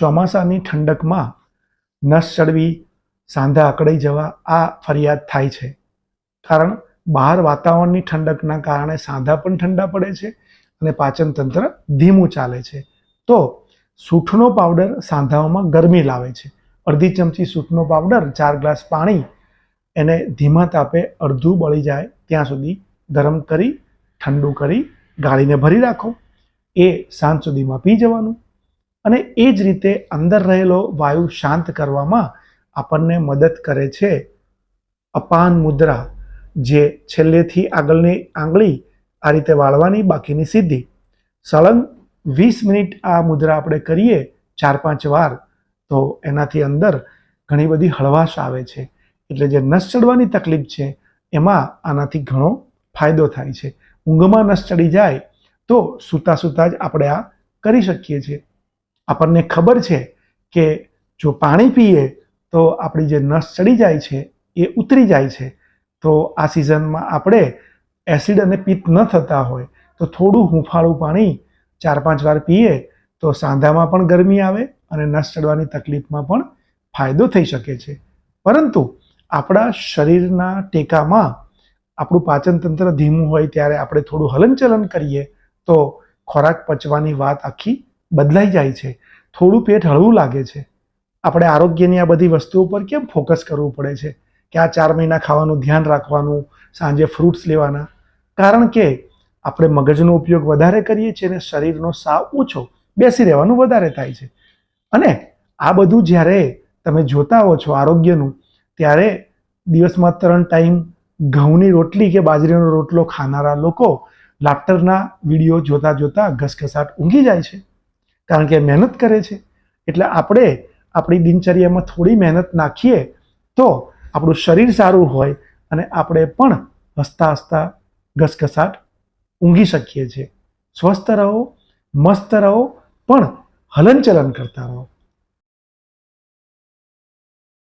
ચોમાસાની ઠંડકમાં નસ ચડવી સાંધા અકળાઈ જવા આ ફરિયાદ થાય છે. કારણ બહાર વાતાવરણની ઠંડકના કારણે સાંધા પણ ઠંડા પડે છે અને પાચન તંત્ર ધીમું ચાલે છે. તો સૂંઠનો પાવડર સાંધાઓમાં ગરમી લાવે છે. અડધી ચમચી સૂંઠનો પાવડર, ચાર ગ્લાસ પાણી, એને ધીમા તાપે અડધું બળી જાય ત્યાં સુધી ગરમ કરી, ઠંડુ કરી ગાળીને ભરી રાખો. એ સાંજ સુધીમાં પી જવાનું. અને એ જ રીતે અંદર રહેલો વાયુ શાંત કરવામાં આપણને મદદ કરે છે. અપાન મુદ્રા, જે છેલ્લેથી આગળની આંગળી આ રીતે વાળવાની બાકીની સિદ્ધિ. સળંગ વીસ મિનિટ આ મુદ્રા આપણે કરીએ ચાર પાંચ વાર, તો એનાથી અંદર ઘણી બધી હળવાશ આવે છે. એટલે જે નસ ચડવાની તકલીફ છે, એમાં આનાથી ઘણો ફાયદો થાય છે. ઊંઘમાં નસ ચડી જાય, તો સૂતા સૂતા જ આપણે આ કરી શકીએ છીએ. આપણને ખબર છે કે જો પાણી પીએ તો આપણી જે નસ ચડી જાય છે, એ ઉતરી જાય છે. તો આ સિઝનમાં આપણે એસિડ અને પિત્ત ન થતા હોય તો થોડું હુંફાળું પાણી ચાર પાંચ વાર પીએ તો સાંધામાં પણ ગરમી આવે અને નસ ચડવાની તકલીફમાં પણ ફાયદો થઈ શકે છે. પરંતુ આપણા શરીરના ટેકામાં આપણું પાચનતંત્ર ધીમું હોય ત્યારે આપણે થોડું હલનચલન કરીએ તો ખોરાક પચવાની વાત આખી બદલાઈ જાય છે. થોડું પેટ હળવું લાગે છે. આપણે આરોગ્યની આ બધી વસ્તુઓ પર કેમ ફોકસ કરવું પડે છે? કે આ ચાર મહિના ખાવાનું ધ્યાન રાખવાનું, સાંજે ફ્રૂટ્સ લેવાના. કારણ કે આપણે મગજનો ઉપયોગ વધારે કરીએ છીએ અને શરીરનો સાવ ઓછો, બેસી રહેવાનું વધારે થાય છે. અને આ બધું જ્યારે તમે જોતા હો છો આરોગ્યનું, ત્યારે દિવસમાં ત્રણ ટાઈમ ઘઉંની રોટલી કે બાજરીનો રોટલો ખાનારા લોકો લાફ્ટરના વીડિયો જોતા જોતા ઘસઘસાટ ઊંઘી જાય છે. કારણ કે મહેનત કરે છે. એટલે આપણે આપણી દિનચર્યામાં થોડી મહેનત નાખીએ તો આપણું શરીર સારું હોય અને આપણે પણ હસતા હસતા ઘસઘસાટ ઊંઘી શકીએ છીએ. સ્વસ્થ રહો, મસ્ત રહો, પણ હલનચલન કરતા રહો.